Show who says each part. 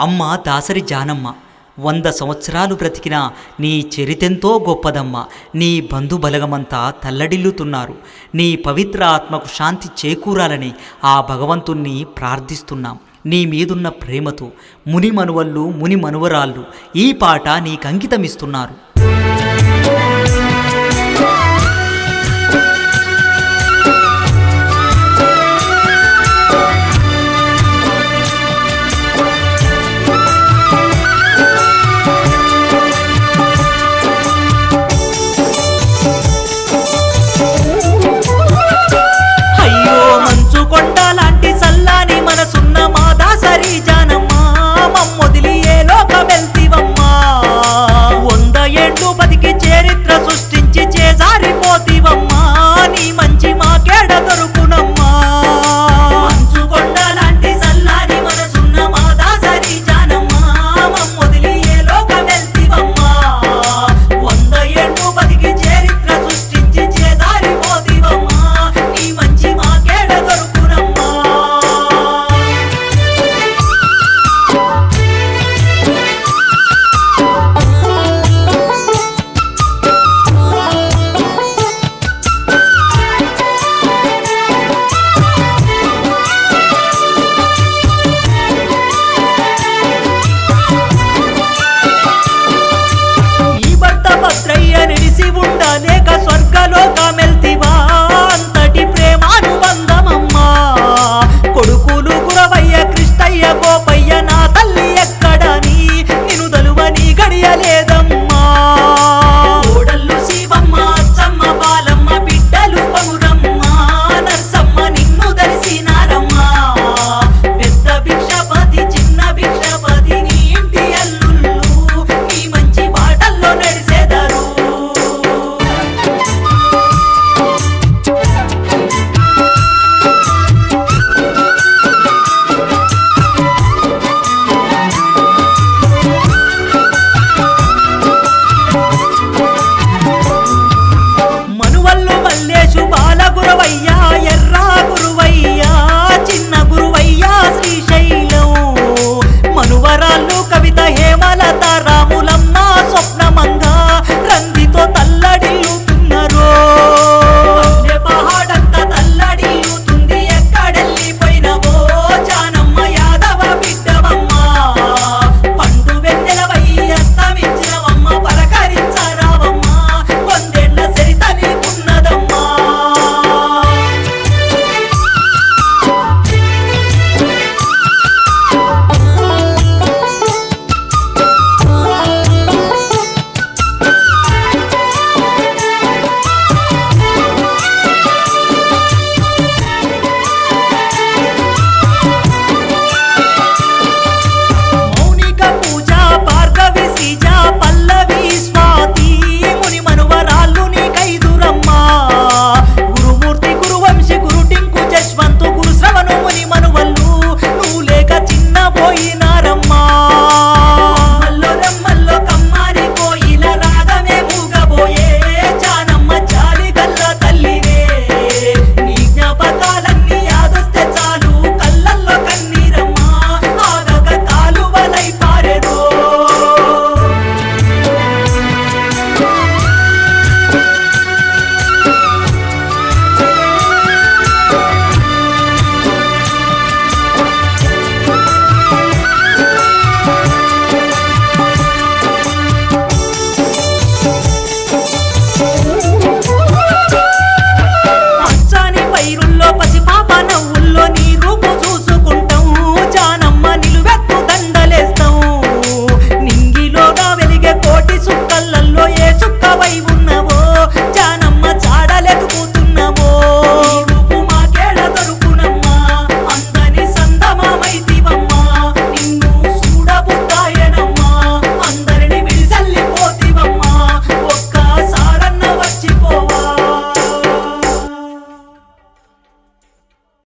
Speaker 1: అమ్మ దాసరి జానమ్మ వంద సంవత్సరాలు బ్రతికిన నీ చరితెంతో గొప్పదమ్మ నీ బంధుబలగమంతా తల్లడిల్లుతున్నారు. నీ పవిత్ర ఆత్మకు శాంతి చేకూరాలని ఆ భగవంతుణ్ణి ప్రార్థిస్తున్నాం. నీ మీదున్న ప్రేమతో ముని మనువళ్ళు ముని మనువరాళ్ళు ఈ పాట నీకంకితమిస్తున్నారు.